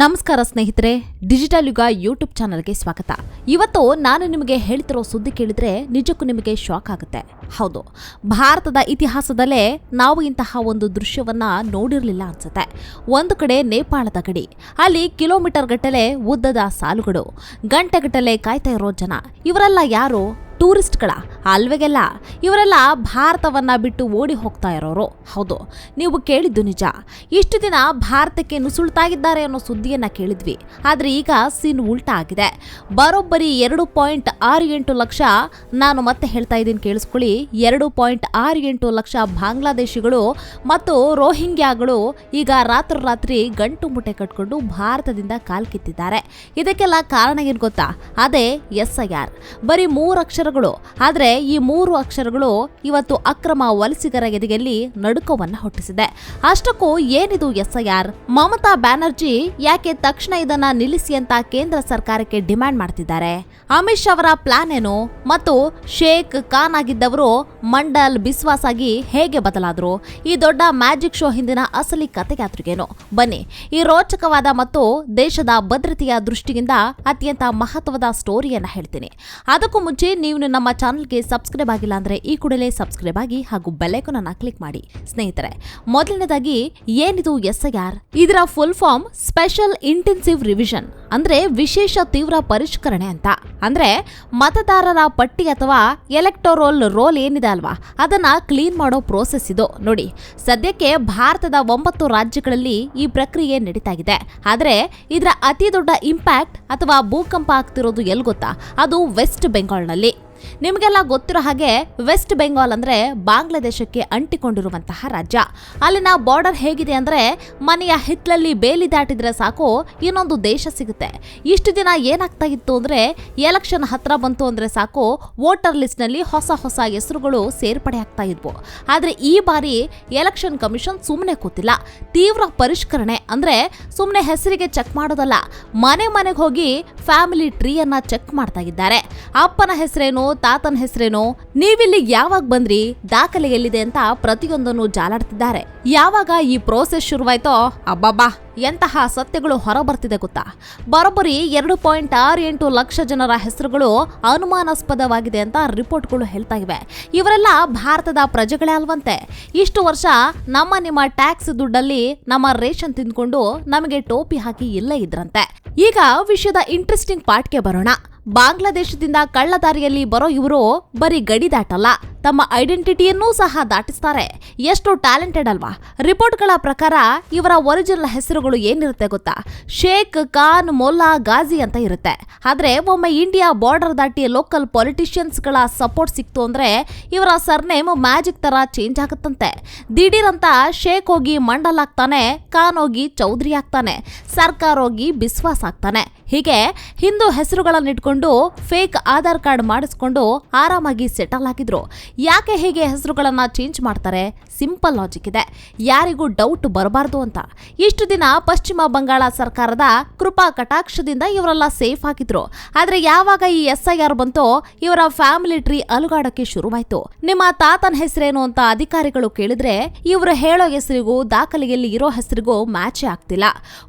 ನಮಸ್ಕಾರ ಸ್ನೇಹಿತರೆ, ಡಿಜಿಟಲ್ ಯುಗ ಯೂಟ್ಯೂಬ್ ಚಾನಲ್ಗೆ ಸ್ವಾಗತ. ಇವತ್ತು ನಾನು ನಿಮಗೆ ಹೇಳ್ತಿರೋ ಸುದ್ದಿ ಕೇಳಿದ್ರೆ ನಿಜಕ್ಕೂ ನಿಮಗೆ ಶಾಕ್ ಆಗುತ್ತೆ. ಹೌದು, ಭಾರತದ ಇತಿಹಾಸದಲ್ಲೇ ನಾವು ಇಂತಹ ಒಂದು ದೃಶ್ಯವನ್ನ ನೋಡಿರಲಿಲ್ಲ ಅನ್ಸುತ್ತೆ. ಒಂದು ಕಡೆ ನೇಪಾಳದ ಗಡಿ, ಅಲ್ಲಿ ಕಿಲೋಮೀಟರ್ ಗಟ್ಟಲೆ ಉದ್ದದ ಸಾಲುಗಳು, ಗಂಟೆಗಟ್ಟಲೆ ಕಾಯ್ತಾ ಇರೋ ಜನ, ಇವರೆಲ್ಲ ಯಾರು? ಟೂರಿಸ್ಟ್ಗಳ ಅಲ್ವೆಗೆಲ್ಲ ಇವರೆಲ್ಲ ಭಾರತವನ್ನ ಬಿಟ್ಟು ಓಡಿ ಹೋಗ್ತಾ ಇರೋರು. ಹೌದು, ನೀವು ಕೇಳಿದ್ದು ನಿಜ. ಇಷ್ಟು ದಿನ ಭಾರತಕ್ಕೆ ನುಸುಳ್ತಾಗಿದ್ದಾರೆ ಅನ್ನೋ ಸುದ್ದಿಯನ್ನ ಕೇಳಿದ್ವಿ. ಆದರೆ ಈಗ ಸೀನ್ ಉಲ್ಟಾ ಆಗಿದೆ. ಬರೋಬ್ಬರಿ ಎರಡು ಪಾಯಿಂಟ್ ಆರು ಎಂಟು ಲಕ್ಷ ನಾನು ಮತ್ತೆ ಹೇಳ್ತಾ ಇದ್ದೀನಿ ಕೇಳಿಸ್ಕೊಳ್ಳಿ. ಎರಡು ಪಾಯಿಂಟ್ ಆರು ಎಂಟು ಲಕ್ಷ ಬಾಂಗ್ಲಾದೇಶಿಗಳು ಮತ್ತು ರೋಹಿಂಗ್ಯಾಗಳು ಈಗ ರಾತ್ರೋರಾತ್ರಿ ಗಂಟು ಮುಟ್ಟೆ ಕಟ್ಕೊಂಡು ಭಾರತದಿಂದ ಕಾಲ್ ಕಿತ್ತಿದ್ದಾರೆ. ಇದಕ್ಕೆಲ್ಲ ಕಾರಣ ಏನು ಗೊತ್ತಾ? ಅದೇ ಎಸ್ ಐ ಆರ್. ಬರೀ ಮೂರು ಅಕ್ಷರಗಳು. ಆದರೆ ಈ ಮೂರು ಅಕ್ಷರಗಳು ಇವತ್ತು ಅಕ್ರಮ ವಲಸಿಗರ ಎದೆಯಲ್ಲಿ ನಡುಕವನ್ನು ಹುಟ್ಟಿಸಿದೆ. ಅಷ್ಟಕ್ಕೂ ಏನಿದು ಎಸ್ಐಆರ್? ಮಮತಾ ಬ್ಯಾನರ್ಜಿ ಯಾಕೆ ತಕ್ಷಣ ಇದನ್ನ ನಿಲ್ಲಿಸಿ ಅಂತ ಕೇಂದ್ರ ಸರ್ಕಾರಕ್ಕೆ ಡಿಮ್ಯಾಂಡ್ ಮಾಡ್ತಿದ್ದಾರೆ? ಅಮಿತ್ ಶಾ ಅವರ ಪ್ಲಾನ್ ಏನು? ಮತ್ತು ಶೇಖ್ ಖಾನ್ ಆಗಿದ್ದವರು ಮಂಡಲ್ ಬಿಸ್ವಾಸ್ ಆಗಿ ಹೇಗೆ ಬದಲಾದ್ರು? ಈ ದೊಡ್ಡ ಮ್ಯಾಜಿಕ್ ಶೋ ಹಿಂದಿನ ಅಸಲಿ ಕತೆಗಾತ್ರಿಗೇನು? ಬನ್ನಿ, ಈ ರೋಚಕವಾದ ಮತ್ತು ದೇಶದ ಭದ್ರತೆಯ ದೃಷ್ಟಿಯಿಂದ ಅತ್ಯಂತ ಮಹತ್ವದ ಸ್ಟೋರಿಯನ್ನ ಹೇಳ್ತೀನಿ. ಅದಕ್ಕೂ ಮುಂಚೆ ನೀವು ನಮ್ಮ ಚಾನಲ್ಗೆ ಸಬ್ಸ್ಕ್ರೈಬ್ ಆಗಿಲ್ಲ ಅಂದರೆ ಈ ಕೂಡಲೇ ಸಬ್ಸ್ಕ್ರೈಬ್ ಆಗಿ ಹಾಗೂ ಬೆಲ್ಲೈಕನ್ ಅನ್ನ ಕ್ಲಿಕ್ ಮಾಡಿ. ಸ್ನೇಹಿತರೆ, ಮೊದಲನೇದಾಗಿ ಏನಿದು ಎಸ್ ಐ ಇದರ full form special intensive revision ಅಂದ್ರೆ ವಿಶೇಷ ತೀವ್ರ ಪರಿಷ್ಕರಣೆ ಅಂತ. ಅಂದ್ರೆ ಮತದಾರರ ಪಟ್ಟಿ ಅಥವಾ ಎಲೆಕ್ಟೋರೋಲ್ ರೋಲ್ ಏನಿದೆ ಅಲ್ವಾ? ಅದನ್ನ ಕ್ಲೀನ್ ಮಾಡೋ ಪ್ರೋಸೆಸ್ ಇದು. ನೋಡಿ, ಸದ್ಯಕ್ಕೆ ಭಾರತದ ಒಂಬತ್ತು ರಾಜ್ಯಗಳಲ್ಲಿ ಈ ಪ್ರಕ್ರಿಯೆ ನಡೀತಾ ಇದೆ ಆದ್ರೆ ಇದರ ಅತಿ ದೊಡ್ಡ ಇಂಪ್ಯಾಕ್ಟ್ ಅಥವಾ ಭೂಕಂಪ ಆಗ್ತಿರೋದು ಎಲ್ಲಿ ಗೊತ್ತಾ? ಅದು ವೆಸ್ಟ್ ಬೆಂಗಾಲ್ನಲ್ಲಿ ನಿಮಗೆಲ್ಲ ಗೊತ್ತಿರೋ ಹಾಗೆ ವೆಸ್ಟ್ ಬೆಂಗಾಲ್ ಅಂದ್ರೆ ಬಾಂಗ್ಲಾದೇಶಕ್ಕೆ ಅಂಟಿಕೊಂಡಿರುವಂತಹ ರಾಜ್ಯ. ಅಲ್ಲಿನ ಬಾರ್ಡರ್ ಹೇಗಿದೆ ಅಂದ್ರೆ ಮನೆಯ ಹಿತ್ತಲಲ್ಲಿ ಬೇಲಿ ದಾಟಿದ್ರೆ ಸಾಕು, ಇನ್ನೊಂದು ದೇಶ ಸಿಗುತ್ತೆ. ಇಷ್ಟು ದಿನ ಏನಾಗ್ತಾ ಇತ್ತು ಅಂದ್ರೆ ಎಲೆಕ್ಷನ್ ಹತ್ರ ಬಂತು ಅಂದ್ರೆ ಸಾಕು ವೋಟರ್ ಲಿಸ್ಟ್ನಲ್ಲಿ ಹೊಸ ಹೊಸ ಹೆಸರುಗಳು ಸೇರ್ಪಡೆ ಆಗ್ತಾ ಇದ್ವು. ಆದ್ರೆ ಈ ಬಾರಿ ಎಲೆಕ್ಷನ್ ಕಮಿಷನ್ ಸುಮ್ಮನೆ ಕೂತಿಲ್ಲ. ತೀವ್ರ ಪರಿಷ್ಕರಣೆ ಅಂದ್ರೆ ಸುಮ್ಮನೆ ಹೆಸರಿಗೆ ಚೆಕ್ ಮಾಡೋದಲ್ಲ, ಮನೆ ಮನೆಗೆ ಹೋಗಿ ಫ್ಯಾಮಿಲಿ ಟ್ರೀಯನ್ನ ಚೆಕ್ ಮಾಡ್ತಾ ಇದ್ದಾರೆ. ಅಪ್ಪನ ಹೆಸರೇನು? ತಾತನ ಹೆಸರೇನೋ? ನೀವಿಲ್ಲಿ ಯಾವಾಗ ಬಂದ್ರಿ? ದಾಖಲೆ ಎಲ್ಲಿದೆ ಅಂತ ಪ್ರತಿಯೊಂದನ್ನು ಜಾಲಾಡ್ತಿದ್ದಾರೆ. ಯಾವಾಗ ಈ ಪ್ರೋಸೆಸ್ ಶುರುವಾಯ್ತೋ? ಅಬ್ಬಬ್ಬಾ! ಎಂತಹ ಸತ್ಯಗಳು ಹೊರಬರ್ತಿದೆ ಗೊತ್ತಾ? ಬರೋಬ್ಬರಿ ಎರಡು ಪಾಯಿಂಟ್ ಆರು ಎಂಟು ಲಕ್ಷ ಜನರ ಹೆಸರುಗಳು ಅನುಮಾನಾಸ್ಪದವಾಗಿದೆ ಅಂತ ರಿಪೋರ್ಟ್ಗಳು ಹೇಳ್ತಾ ಇವೆ. ಇವರೆಲ್ಲ ಭಾರತದ ಪ್ರಜೆಗಳೇ ಅಲ್ವಂತೆ. ಇಷ್ಟು ವರ್ಷ ನಮ್ಮ ನಿಮ್ಮ ಟ್ಯಾಕ್ಸ್ ದುಡ್ಡಲ್ಲಿ ನಮ್ಮ ರೇಷನ್ ತಿಂದ್ಕೊಂಡು ನಮಗೆ ಟೋಪಿ ಹಾಕಿ ಇಲ್ಲೇ ಇದ್ರಂತೆ. ಈಗ ವಿಷಯದ ಇಂಟ್ರೆಸ್ಟಿಂಗ್ ಪಾರ್ಟ್ಗೆ ಬರೋಣ. ಬಾಂಗ್ಲಾದೇಶದಿಂದ ಕಳ್ಳದಾರಿಯಲ್ಲಿ ಬರೋ ಇವರು ಬರೀ ಗಡಿ ದಾಟಲ್ಲ. ತಮ್ಮ ಐಡೆಂಟಿಟಿಯನ್ನೂ ಸಹ ದಾಟಿಸ್ತಾರೆ. ಎಷ್ಟು ಟ್ಯಾಲೆಂಟೆಡ್ ಅಲ್ವಾ? ರಿಪೋರ್ಟ್ಗಳ ಪ್ರಕಾರ ಇವರ ಒರಿಜಿನಲ್ ಹೆಸರುಗಳು ಏನಿರುತ್ತೆ ಗೊತ್ತಾ? ಶೇಖ್, ಖಾನ್, ಮೊಲ್ಲಾ ಗಾಜಿ ಅಂತ ಇರುತ್ತೆ. ಆದರೆ ಒಮ್ಮೆ ಇಂಡಿಯಾ ಬಾರ್ಡರ್ ದಾಟಿ ಲೋಕಲ್ ಪಾಲಿಟಿಷಿಯನ್ಸ್ಗಳ ಸಪೋರ್ಟ್ ಸಿಕ್ತು ಅಂದ್ರೆ ಇವರ ಸರ್ನೇಮ್ ಮ್ಯಾಜಿಕ್ ತರ ಚೇಂಜ್ ಆಗುತ್ತಂತೆ. ದಿಢೀರಂತ ಶೇಖ್ ಹೋಗಿ ಮಂಡಲ್ ಆಗ್ತಾನೆ, ಖಾನ್ ಹೋಗಿ ಚೌಧರಿ ಆಗ್ತಾನೆ, ಸರ್ಕಾರ ಹೋಗಿ ಬಿಸ್ವಾಸ್ ಆಗ್ತಾನೆ. ಹೀಗೆ ಹಿಂದೂ ಹೆಸರುಗಳನ್ನಿಟ್ಕೊಂಡು ಫೇಕ್ ಆಧಾರ್ ಕಾರ್ಡ್ ಮಾಡಿಸ್ಕೊಂಡು ಆರಾಮಾಗಿ ಸೆಟಲ್ ಆಗಿದ್ರು. ಯಾಕೆ ಹೀಗೆ ಹೆಸರುಗಳನ್ನು ಚೇಂಜ್ ಮಾಡ್ತಾರೆ? ಸಿಂಪಲ್ ಲಾಜಿಕ್ ಇದೆ. ಯಾರಿಗೂ ಡೌಟ್ ಬರಬಾರ್ದು ಅಂತ. ಇಷ್ಟು ದಿನ ಪಶ್ಚಿಮ ಬಂಗಾಳ ಸರ್ಕಾರದ ಕೃಪಾ ಕಟಾಕ್ಷದಿಂದ ಇವರೆಲ್ಲ ಸೇಫ್ ಆಗಿದ್ರು. ಆದ್ರೆ ಯಾವಾಗ ಈ ಎಸ್ ಐ ಆರ್ ಬಂತೋ, ಇವರ ಫ್ಯಾಮಿಲಿ ಟ್ರೀ ಅಲುಗಾಡಕ್ಕೆ ಶುರುವಾಯಿತು. ನಿಮ್ಮ ತಾತನ ಹೆಸರೇನು ಅಂತ ಅಧಿಕಾರಿಗಳು ಕೇಳಿದ್ರೆ, ಇವರು ಹೇಳೋ ಹೆಸರಿಗೂ ದಾಖಲೆಯಲ್ಲಿ ಇರೋ ಹೆಸರಿಗೂ ಮ್ಯಾಚ್ ಆಗ್ತಿಲ್ಲ.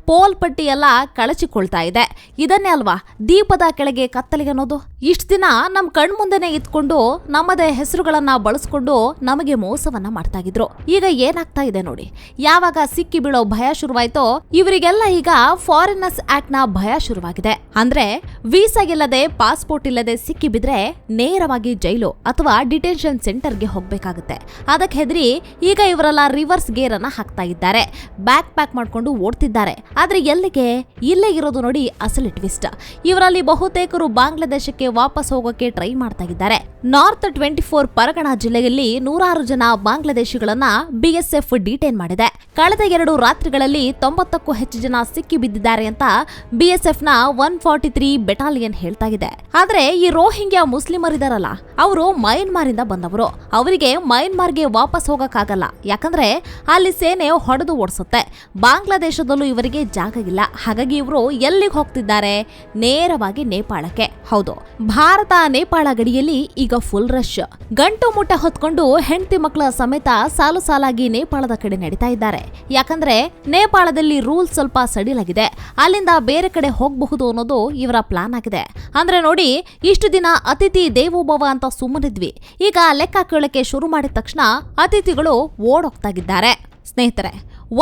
ಪೋಲ್ ಪಟ್ಟಿ ಎಲ್ಲ ಕಳಚಿಕೊಳ್ತಾ ಇದೆ. ಇದನ್ನೇ ಅಲ್ವಾ, ದೀಪದ ಕೆಳಗೆ ಕತ್ತಲೆ ಅನ್ನೋದು? ಇಷ್ಟ ದಿನ ನಮ್ ಕಣ್ಮುಂದೆನೆ ಇದ್ಕೊಂಡು ನಮ್ಮದೇ ಹೆಸರುಗಳನ್ನ ಬಳಸ್ಕೊಂಡು ನಮಗೆ ಮೋಸವನ್ನ ಮಾಡ್ತಾ ಇದ್ರು ಈಗ ಏನಾಗ್ತಾ ಇದೆ ನೋಡಿ, ಯಾವಾಗ ಸಿಕ್ಕಿ ಬೀಳೋ ಭಯ ಶುರುವಾಯ್ತೋ, ಇವರಿಗೆಲ್ಲ ಈಗ ಫಾರಿನರ್ಸ್ ಆಕ್ಟ್ನ ಭಯ ಶುರುವಾಗಿದೆ. ಅಂದ್ರೆ ವೀಸಾ ಇಲ್ಲದೆ ಪಾಸ್ಪೋರ್ಟ್ ಇಲ್ಲದೆ ಸಿಕ್ಕಿ ಬಿದ್ರೆ ನೇರವಾಗಿ ಜೈಲು ಅಥವಾ ಡಿಟೆನ್ಷನ್ ಸೆಂಟರ್ಗೆ ಹೋಗ್ಬೇಕಾಗುತ್ತೆ. ಅದಕ್ಕೆ ಹೆದರಿ ಈಗ ಇವರೆಲ್ಲ ರಿವರ್ಸ್ ಗೇರ್ ಅನ್ನ ಹಾಕ್ತಾ ಇದ್ದಾರೆ ಬ್ಯಾಕ್ ಪ್ಯಾಕ್ ಮಾಡ್ಕೊಂಡು ಓಡ್ತಿದ್ದಾರೆ. ಆದ್ರೆ ಎಲ್ಲಿಗೆ? ಇಲ್ಲೇ ಇರೋದು ನೋಡಿ ಅಸಲಿ ಟ್ವಿಸ್ಟ್ ಇವರಲ್ಲಿ ಬಹುತೇಕರು ಬಾಂಗ್ಲಾದೇಶಕ್ಕೆ ವಾಪಸ್ ಹೋಗೋಕೆ ಟ್ರೈ ಮಾಡ್ತಾ ಇದ್ದಾರೆ ನಾರ್ತ್ ಟ್ವೆಂಟಿ ಫೋರ್ ಪರಗಣ ಜಿಲ್ಲೆಯಲ್ಲಿ ನೂರಾರು ಜನ ಬಾಂಗ್ಲಾದೇಶಿಗಳನ್ನ ಬಿಎಸ್ಎಫ್ ಡಿಟೈನ್ ಮಾಡಿದೆ. ಕಳೆದ ಎರಡು ರಾತ್ರಿಗಳಲ್ಲಿ ತೊಂಬತ್ತಕ್ಕೂ ಹೆಚ್ಚು ಜನ ಸಿಕ್ಕಿ ಬಿದ್ದಿದ್ದಾರೆ ಅಂತ ಬಿಎಸ್ಎಫ್ನ ಒನ್ ಫಾರ್ಟಿ ತ್ರೀ ಬೆಟಾಲಿಯನ್ ಹೇಳ್ತಾ ಇದೆ. ಆದ್ರೆ ಈ ರೋಹಿಂಗ್ಯಾ ಮುಸ್ಲಿಮರಿದಾರಲ್ಲ ಅವರು ಮಯನ್ಮಾರಿಂದ ಬಂದವರು. ಅವರಿಗೆ ಮಯನ್ಮಾರ್ಗೆ ವಾಪಸ್ ಹೋಗಕ್ಕಾಗಲ್ಲ. ಯಾಕಂದ್ರೆ ಅಲ್ಲಿ ಸೇನೆ ಹೊಡೆದು ಓಡಿಸುತ್ತೆ. ಬಾಂಗ್ಲಾದೇಶದಲ್ಲೂ ಇವರಿಗೆ ಜಾಗ ಇಲ್ಲ. ಹಾಗಾಗಿ ಇವರು ಎಲ್ಲಿಗೆ ಹೋಗ್ತಿದ್ದಾರೆ? ನೇರವಾಗಿ ನೇಪಾಳಕ್ಕೆ. ಹೌದು, ಭಾರತ ನೇಪಾಳ ಗಡಿಯಲ್ಲಿ ಈಗ ಫುಲ್ ರಶ್ ಗಂಟು ಮುಟ್ಟ ಹೊತ್ಕೊಂಡು ಹೆಂಡತಿ ಮಕ್ಕಳ ಸಮೇತ ಸಾಲು ಸಾಲಾಗಿ ನೇಪಾಳದ ಕಡೆ ನಡೀತಾ ಇದ್ದಾರೆ. ಯಾಕಂದ್ರೆ ನೇಪಾಳದಲ್ಲಿ ರೂಲ್ ಸ್ವಲ್ಪ ಸಡಿಲಾಗಿದೆ. ಅಲ್ಲಿಂದ ಬೇರೆ ಕಡೆ ಹೋಗಬಹುದು ಅನ್ನೋದು ಇವರ ಪ್ಲಾನ್ ಆಗಿದೆ. ಅಂದ್ರೆ ನೋಡಿ, ಇಷ್ಟು ದಿನ ಅತಿಥಿ ದೇವೋಭವ ಅಂತ ಸುಮ್ಮನಿದ್ವಿ. ಈಗ ಲೆಕ್ಕ ಕೇಳಕ್ಕೆ ಶುರು ಮಾಡಿದ ತಕ್ಷಣ ಅತಿಥಿಗಳು ಓಡೋಗ್ತಾಗಿದ್ದಾರೆ ಸ್ನೇಹಿತರೆ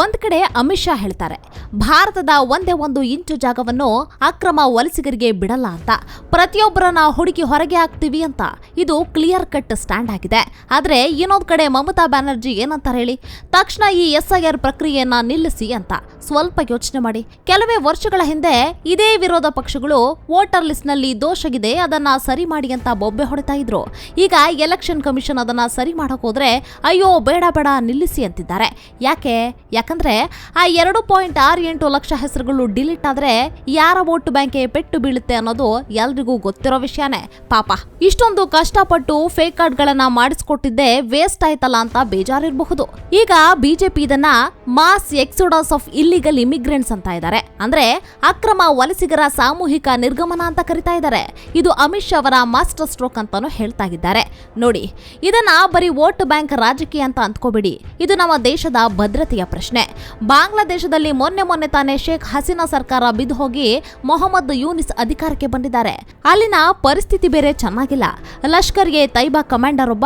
ಒಂದ್ ಕಡೆ ಅಮಿತ್ ಶಾ ಹೇಳ್ತಾರೆ, ಭಾರತದ ಒಂದೇ ಒಂದು ಇಂಚು ಜಾಗವನ್ನು ಅಕ್ರಮ ವಲಸಿಗರಿಗೆ ಬಿಡಲ್ಲ ಅಂತ. ಪ್ರತಿಯೊಬ್ಬರನ್ನ ಹುಡುಕಿ ಹೊರಗೆ ಹಾಕ್ತೀವಿ ಅಂತ. ಇದು ಕ್ಲಿಯರ್ ಕಟ್ ಸ್ಟ್ಯಾಂಡ್ ಆಗಿದೆ. ಆದರೆ ಇನ್ನೊಂದು ಕಡೆ ಮಮತಾ ಬ್ಯಾನರ್ಜಿ ಏನಂತಾರೆ ಹೇಳಿ, ತಕ್ಷಣ ಈ ಎಸ್ ಐ ಆರ್ ಪ್ರಕ್ರಿಯೆಯನ್ನ ನಿಲ್ಲಿಸಿ ಅಂತ. ಸ್ವಲ್ಪ ಯೋಚನೆ ಮಾಡಿ. ಕೆಲವೇ ವರ್ಷಗಳ ಹಿಂದೆ ಇದೇ ವಿರೋಧ ಪಕ್ಷಗಳು ವೋಟರ್ ಲಿಸ್ಟ್ನಲ್ಲಿ ದೋಷಗಿದೆ, ಅದನ್ನ ಸರಿ ಮಾಡಿ ಅಂತ ಬೊಬ್ಬೆ ಹೊಡಿತಾ ಇದ್ರು. ಈಗ ಎಲೆಕ್ಷನ್ ಕಮಿಷನ್ ಅದನ್ನ ಸರಿ ಮಾಡಕ್ ಹೋದ್ರೆ ಅಯ್ಯೋ ಬೇಡ ಬೇಡ ನಿಲ್ಲಿಸಿ ಅಂತಿದ್ದಾರೆ. ಯಾಕೆ? ಯಾಕಂದ್ರೆ ಆ ಎರಡು ಪಾಯಿಂಟ್ ಆರು ಎಂಟು ಲಕ್ಷ ಹೆಸರುಗಳು ಡಿಲೀಟ್ ಆದ್ರೆ ಯಾರ ವೋಟ್ ಬ್ಯಾಂಕ್ ಪೆಟ್ಟು ಬೀಳುತ್ತೆ ಅನ್ನೋದು ಎಲ್ರಿಗೂ ಗೊತ್ತಿರೋ ವಿಷಯನೇ. ಪಾಪ. ಇಷ್ಟೊಂದು ಕಷ್ಟಪಟ್ಟು ಫೇಕ್ ಕಾರ್ಡ್ಗಳನ್ನ ಮಾಡಿಸ್ಕೊಟ್ಟಿದ್ದೆ ವೇಸ್ಟ್ ಆಯ್ತಲ್ಲ ಅಂತ ಬೇಜಾರಿರಬಹುದು. ಈಗ ಬಿಜೆಪಿ ಇದನ್ನ mass exodus of illegal immigrants ಅಂತ ಇದ್ದಾರೆ ಅಂದ್ರೆ ಅಕ್ರಮ ವಲಸಿಗರ ಸಾಮೂಹಿಕ ನಿರ್ಗಮನ ಅಂತ ಕರಿತಾ ಇದ್ದಾರೆ ಇದು ಅಮಿತ್ ಶಾ ಅವರ ಮಾಸ್ಟರ್ ಸ್ಟ್ರೋಕ್ ಅಂತಾನು ಹೇಳ್ತಾ ಇದ್ದಾರೆ. ನೋಡಿ, ಇದನ್ನ ಬರೀ ವೋಟ್ ಬ್ಯಾಂಕ್ ರಾಜಕೀಯ ಅಂತ ಅಂದ್ಕೋಬೇಡಿ ಇದು ನಮ್ಮ ದೇಶದ ಭದ್ರತೆಯ ಪ್ರಶ್ನೆ. ಬಾಂಗ್ಲಾದೇಶದಲ್ಲಿ ಮೊನ್ನೆ ಮೊನ್ನೆ ತಾನೇ ಶೇಖ್ ಹಸೀನಾ ಸರ್ಕಾರ ಬಿದ್ದು ಹೋಗಿ ಮೊಹಮ್ಮದ್ ಯೂನಿಸ್ ಅಧಿಕಾರಕ್ಕೆ ಬಂದಿದ್ದಾರೆ. ಅಲ್ಲಿನ ಪರಿಸ್ಥಿತಿ ಬೇರೆ ಚೆನ್ನಾಗಿಲ್ಲ. ಲಷ್ಕರ್ ಎ ತೈಬಾ ಕಮಾಂಡರ್ ಒಬ್ಬ,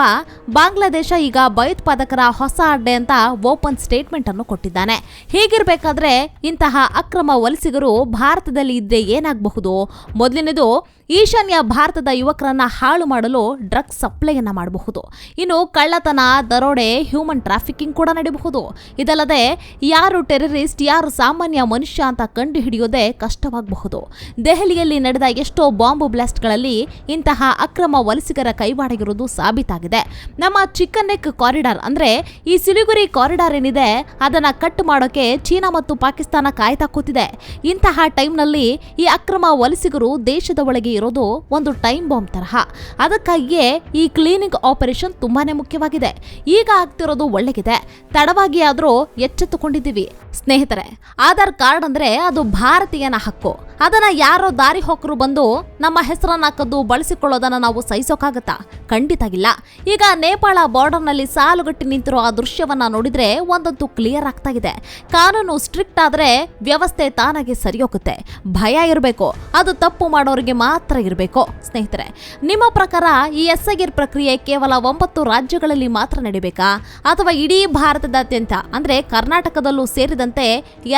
ಬಾಂಗ್ಲಾದೇಶ ಈಗ ಭಯೋತ್ಪಾದಕರ ಹೊಸ ಅಡ್ಡೆ ಅಂತ ಓಪನ್ ಸ್ಟೇಟ್ಮೆಂಟ್ ಅನ್ನು ಕೊಟ್ಟಿದ್ದಾನೆ. ಹೀಗಿರ್ಬೇಕಾದ್ರೆ ಇಂತಹ ಅಕ್ರಮ ವಲಸಿಗರು ಭಾರತದಲ್ಲಿ ಇದ್ರೆ ಏನಾಗಬಹುದು? ಮೊದಲನೇದು ಈಶಾನ್ಯ ಭಾರತದ ಯುವಕರನ್ನ ಹಾಳು ಮಾಡಲು ಡ್ರಗ್ಸ್ ಸಪ್ಲೈಯನ್ನ ಮಾಡಬಹುದು. ಇನ್ನು ಕಳ್ಳತನ, ದರೋಡೆ ಹ್ಯೂಮನ್ ಟ್ರಾಫಿಕಿಂಗ್ ಕೂಡ ನಡೆಯಬಹುದು ಇದಲ್ಲದೆ ಯಾರು ಟೆರರಿಸ್ಟ್ ಯಾರು ಸಾಮಾನ್ಯ ಮನುಷ್ಯ ಅಂತ ಕಂಡು ಹಿಡಿಯೋದೇ ಕಷ್ಟವಾಗಬಹುದು. ದೆಹಲಿಯಲ್ಲಿ ನಡೆದ ಎಷ್ಟೋ ಬಾಂಬ್ ಬ್ಲಾಸ್ಟ್ಗಳಲ್ಲಿ ಇಂತಹ ಅಕ್ರಮ ವಲಸಿಗರ ಕೈವಾಡಗಿರುವುದು ಸಾಬೀತಾಗಿದೆ. ನಮ್ಮ ಚಿಕ್ಕನೆಕ್ ನೆಕ್ ಕಾರಿಡಾರ್ ಅಂದ್ರೆ ಈ ಸಿಲಿಗುರಿ ಕಾರಿಡಾರ್ ಏನಿದೆ, ಅದನ್ನ ಕಟ್ ಮಾಡೋಕೆ ಚೀನಾ ಮತ್ತು ಪಾಕಿಸ್ತಾನ ಕಾಯ್ತಾ ಕೂತಿದೆ. ಇಂತಹ ಟೈಮ್ನಲ್ಲಿ ಈ ಅಕ್ರಮ ವಲಸಿಗರು ದೇಶದ ಒಳಗೆ ಇರೋದು ಒಂದು ಟೈಮ್ ಬಾಂಬ್ ತರಹ. ಅದಕ್ಕಾಗಿಯೇ ಈ ಕ್ಲೀನಿಂಗ್ ಆಪರೇಷನ್ ತುಂಬಾನೇ ಮುಖ್ಯವಾಗಿದೆ. ಈಗ ಆಗ್ತಿರೋದು ಒಳ್ಳೆಗಿದೆ. ತಡವಾಗಿ ಆದರೂ ಎಚ್ಚೆತ್ತುಕೊಂಡಿದ್ದೀವಿ. ಸ್ನೇಹಿತರೆ, ಆಧಾರ್ ಕಾರ್ಡ್ ಅಂದ್ರೆ ಅದು ಭಾರತೀಯನ ಹಕ್ಕು. ಅದನ್ನ ಯಾರೋ ದಾರಿ ಹೋಕರು ಬಂದು ನಮ್ಮ ಹೆಸರನ್ನ ಕದ್ದು ಬಳಸಿಕೊಳ್ಳೋದನ್ನ ನಾವು ಸಹಿಸೋಕಾಗತ್ತಾ? ಖಂಡಿತಾಗಿಲ್ಲ ಈಗ ನೇಪಾಳ ಬಾರ್ಡರ್ನಲ್ಲಿ ಸಾಲುಗಟ್ಟಿ ನಿಂತಿರೋ ಆ ದೃಶ್ಯವನ್ನ ನೋಡಿದ್ರೆ ಒಂದಂತೂ ಕ್ಲಿಯರ್ ಆಗ್ತಾ ಇದೆ. ಕಾನೂನು ಸ್ಟ್ರಿಕ್ಟ್ ಆದ್ರೆ ವ್ಯವಸ್ಥೆ ತಾನಾಗೆ ಸರಿ ಹೋಗುತ್ತೆ ಭಯ ಇರಬೇಕು. ಅದು ತಪ್ಪು ಮಾಡೋರಿಗೆ ಮಾತ್ರ ಇರಬೇಕು. ಸ್ನೇಹಿತರೆ, ನಿಮ್ಮ ಪ್ರಕಾರ ಈ ಎಸ್ ಪ್ರಕ್ರಿಯೆ ಕೇವಲ ಒಂಬತ್ತು ರಾಜ್ಯಗಳಲ್ಲಿ ಮಾತ್ರ ನಡಿಬೇಕಾ? ಅಥವಾ ಇಡೀ ಭಾರತದಾದ್ಯಂತ, ಅಂದ್ರೆ ಕರ್ನಾಟಕದಲ್ಲೂ ಸೇರಿದಂತೆ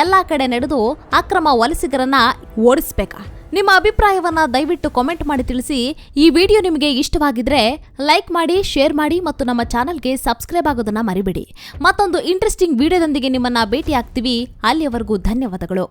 ಎಲ್ಲ ಕಡೆ ನಡೆದು ಅಕ್ರಮ ವಲಸಿಗರನ್ನ ಓಡಿಸ್ಬೇಕಾ? ನಿಮ್ಮ ಅಭಿಪ್ರಾಯವನ್ನ ದಯವಿಟ್ಟು ಕಾಮೆಂಟ್ ಮಾಡಿ ತಿಳಿಸಿ. ಈ ವಿಡಿಯೋ ನಿಮಗೆ ಇಷ್ಟವಾಗಿದ್ರೆ ಲೈಕ್ ಮಾಡಿ ಶೇರ್ ಮಾಡಿ ಮತ್ತು ನಮ್ಮ ಚಾನಲ್ಗೆ ಸಬ್ಸ್ಕ್ರೈಬ್ ಆಗೋದನ್ನ ಮರಿಬೇಡಿ. ಮತ್ತೊಂದು ಇಂಟ್ರೆಸ್ಟಿಂಗ್ ವಿಡಿಯೋದೊಂದಿಗೆ ನಿಮ್ಮನ್ನ ಭೇಟಿ ಆಗ್ತೀವಿ ಅಲ್ಲಿಯವರೆಗೂ ಧನ್ಯವಾದಗಳು.